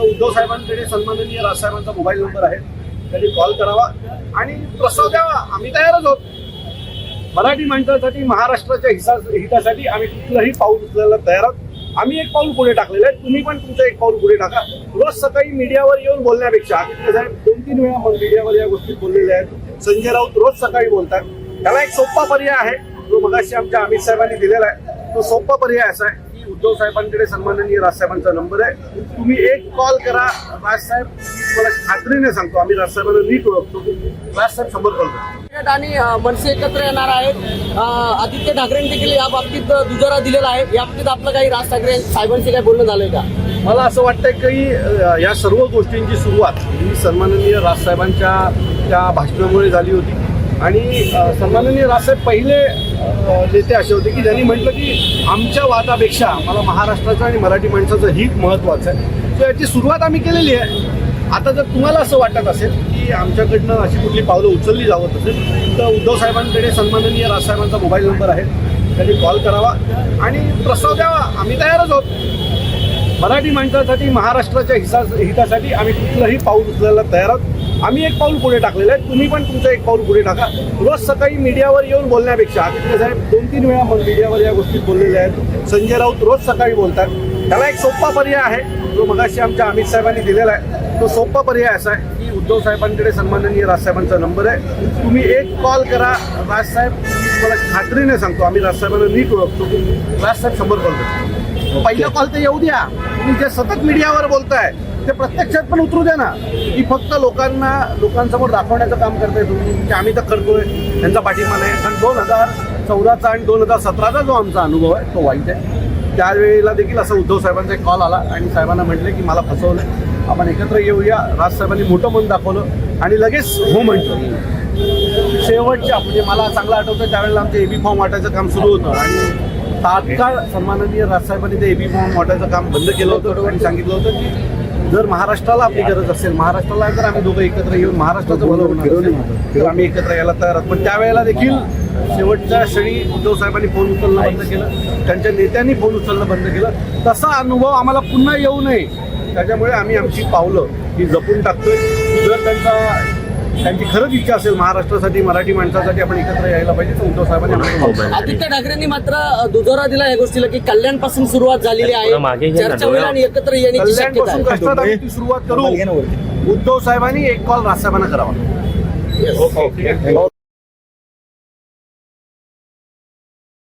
उद्धव साहेबांकडे सन्माननीय राजसाहेबांचा mobile number आहे. त्यांनी कॉल करावा आणि प्रस्ताव द्यावा. आम्ही तयारच आहोत. मराठी माणसासाठी महाराष्ट्राच्या हिसा हितासाठी आम्ही कुठलंही पाऊल उचलायला तयार आहोत. आम्ही एक पाऊल पुढे टाकलेलं आहे. तुम्ही पण तुमचं एक पाऊल पुढे टाका. रोज सकाळी मीडियावर येऊन बोलण्यापेक्षा साहेब दोन तीन वेळा मीडियावर या गोष्टी बोललेल्या आहेत. संजय राऊत रोज सकाळी बोलतात. त्याला एक सोपा पर्याय आहे. जो मगाशी आमच्या अमित साहेबांनी दिलेला आहे. तो सोपा पर्याय असा आहे. उद्धव साहेबांकडे सन्माननीय राजसाहेबांचा नंबर आहे. तुम्ही एक कॉल करा. राजसाहेब मला खात्रीने सांगतो. आम्ही राजसाहेबांना नीट ओळखतो. राजसाहेब शंभर कॉल करतो आणि मनसे एकत्र येणार आहेत. आदित्य ठाकरेंनी देखील या बाबतीत दुजोरा दिलेला आहे. या बाबतीत आपलं काही राज ठाकरे साहेबांशी काही बोलणं झालंय का? मला असं वाटतंय की या सर्व गोष्टींची सुरुवात ही सन्माननीय राजसाहेबांच्या त्या भाषणामुळे झाली होती. आणि सन्माननीय राजसाहेब पहिले नेते असे होते की ज्यांनी म्हटलं की आमच्या वादापेक्षा मला महाराष्ट्राचं आणि मराठी माणसाचं हित महत्त्वाचं आहे. तर याची सुरुवात आम्ही केलेली आहे. आता जर तुम्हाला असं वाटत असेल की आमच्याकडनं अशी कुठली पावलं उचलली जावत असेल तर उद्धव साहेबांकडे सन्माननीय राजसाहेबांचा मोबाईल नंबर आहे. त्यांनी कॉल करावा आणि प्रस्ताव द्यावा. आम्ही तयारच आहोत. मराठी माणसासाठी महाराष्ट्राच्या हिसा हितासाठी आम्ही कुठलंही पाऊल उचलायला तयार आहोत. आम्ही एक पाऊल पुढे टाकलेलं आहे. तुम्ही पण तुमचं एक पाऊल पुढे टाका. रोज सकाळी मीडियावर येऊन बोलण्यापेक्षा आदित्य साहेब दोन तीन वेळा मीडियावर या गोष्टी बोललेल्या आहेत. संजय राऊत रोज सकाळी बोलतात. त्याला एक सोपा पर्याय आहे. जो मगाशी आमच्या अमित साहेबांनी दिलेला आहे. तो सोपा पर्याय असा आहे की उद्धव साहेबांकडे सन्माननीय राजसाहेबांचा नंबर आहे. तुम्ही एक कॉल करा. राजसाहेब तुम्हाला खात्रीने सांगतो. आम्ही राजसाहेबांना नीट ओळखतो. राजसाहेब शंभर कॉल करतो पहिला कॉल तर येऊ द्या. तुम्ही जे सतत मीडियावर बोलताय ते प्रत्यक्षात पण उतरू द्या ना. की फक्त लोकांना लोकांसमोर दाखवण्याचं काम करताय तुम्ही. की आम्ही तर करतोय. त्यांचा पाठिंबा नाही. कारण दोन हजार चौदाचा आणि दोन हजार सतराचा जो आमचा अनुभव आहे तो वाईट आहे. त्यावेळेला देखील असं उद्धव साहेबांचा एक कॉल आला आणि साहेबांना म्हटले की मला फसवलं. आपण एकत्र येऊया. राजसाहेबांनी मोठं मन दाखवलं आणि लगेच हो म्हटलं शेवटच्या म्हणजे मला चांगलं आठवतं त्यावेळेला आमचं एबी फॉर्म वाटायचं काम सुरू होतं. आणि तात्काळ सन्माननीय राजसाहेबांनी ते एबी फॉर्म वाटायचं काम बंद केलं होतं आणि सांगितलं होतं की जर महाराष्ट्राला आपली गरज असेल महाराष्ट्राला जर आम्ही दोघं एकत्र येऊन महाराष्ट्राचं भलं होणार तर आम्ही एकत्र यायला तयार आहोत. पण त्यावेळेला देखील शेवटच्या क्षणी उद्धव साहेबांनी फोन उचलणं बंद केलं त्यांच्या नेत्यांनी फोन उचलणं बंद केलं. तसा अनुभव आम्हाला पुन्हा येऊ नये. त्याच्यामुळे आम्ही आमची पावलं ही जपून टाकतोय. जर त्यांचा त्यांची खरंच इच्छा असेल महाराष्ट्रासाठी मराठी माणसासाठी आपण एकत्र यायला पाहिजे उद्धव साहेबांनी आदित्य ठाकरेंनी मात्र दुजोरा दिला या गोष्टीला की कल्याणपासून सुरुवात झालेली आहे. चर्चा होईल आणि एकत्र येण्याची सुरुवात करू. उद्धव साहेबांनी एक कॉल राजसाहेबांना करावा.